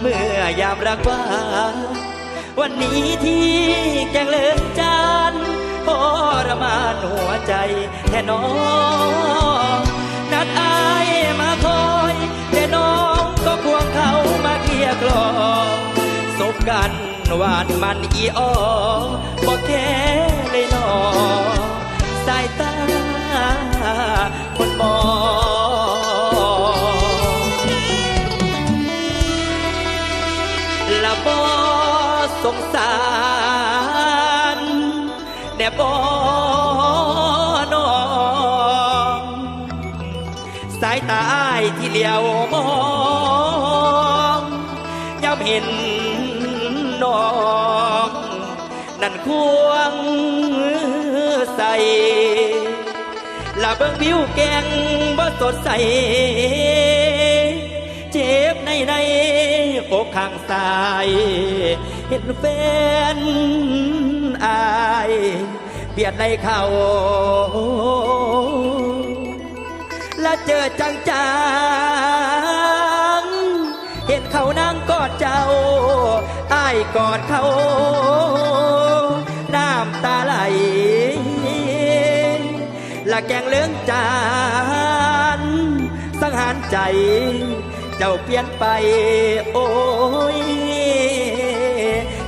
เมื่อยามรักว่า วันนี้ที่แกงเลินจานทรมานหัวใจแค่น้องนัดอายมาคอยแต่น้องก็ควงเขามาเคลียกลอสบกันหวานมันอีอ้อบอกแค่ ละบอสงสารแน่บอนอง สายตาอ้ายที่เหลียวมองย้ำเห็นน้อง นั่นควงใส่ละเบิ่งผิวแกงบ่สดใส เจ็บในใน อกข้างซ้าย เห็นแฟนอายเบียดในเขาและเจอจังจังเห็นเขานั่งกอดเจ้าอายกอดเขา น้ำตาไหลและแกงเลื้องจานสังหารใจ เจ้าเปลี่ยนไป โอ้ย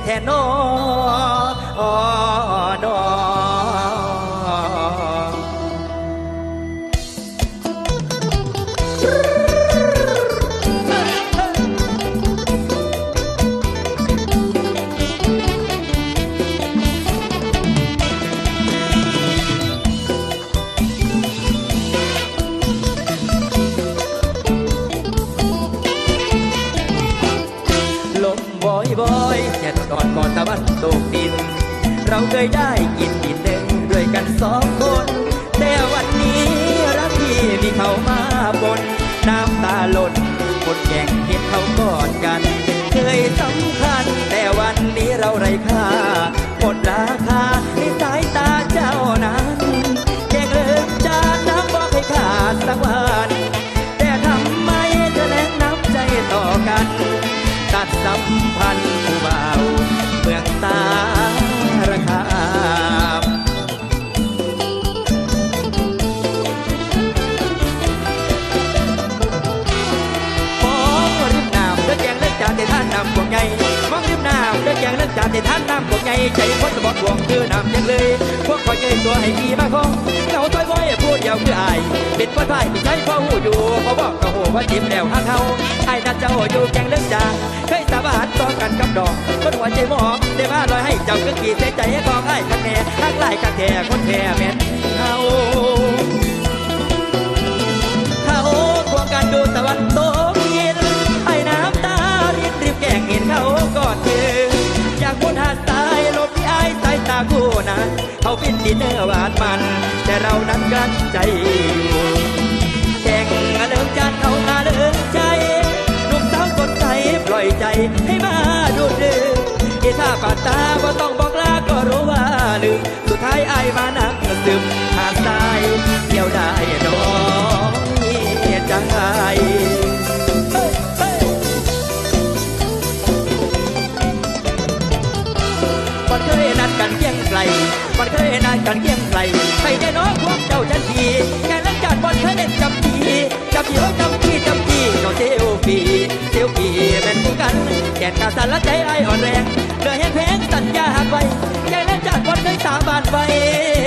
แทนนอ ตะวันตกดิน เราเคยได้กินดินหนึ่งด้วยกันสองคน แต่วันนี้รักพี่มีเขามาบน น้ำตาหล่นคนแก่งเห็นเขากอดกัน เคยสำคัญ แต่วันนี้เราไร้ค่า อแกงเลือจานในท่านน้ำพวกใหญ่ใจคนสมบัติหวงคือน้ำยังเลย พวกคอยเงยตัวให้ดีมาคงเงาต้อยบ่อยพูดเดียวคืออายเป็นคนพ่ายที่ใช้พ่อหูอยู่เขาบอกเขาหูว่าจิ้มแล้วห้าเขาไอ้นั่นเจ้าอยู่แกงเลือจานเคยสาบานต่อกันกับดอกคนหัวใจหมองได้มาลอยให้เจ้าก็กี่เสียใจให้กองไอ้กันแน่หักไล่กันแท่คนแท่แม่นเขาเขา เขาเป็นดินเนอร์หวานมัน แต่เรานั้นกลั้นใจอยู่แข่งเลิมจานเขาอาเลิมใจลูกสาวคนใสปล่อยใจให้มาดูดดื่มอีถ้าปาดตาก็ต้องบอกลาก็รู้ว่าลืมสุดท้ายไอ้มานั่งซึม มันเคยนัดกันเกี่ยงไกลใครได้น้องพวกเจ้าจันทีแค่เล่นจัดบอลเคยเล่นจับทีจับทีโอ้จำทีจับทีน้องเซลฟีเซลฟีแม่นผู้กันแก่นกาสันละใจไออ่อนแรงเหลือแห้งแพงสัญญาหักไว้แค่เล่นจัดบอลเคยสาบานไว้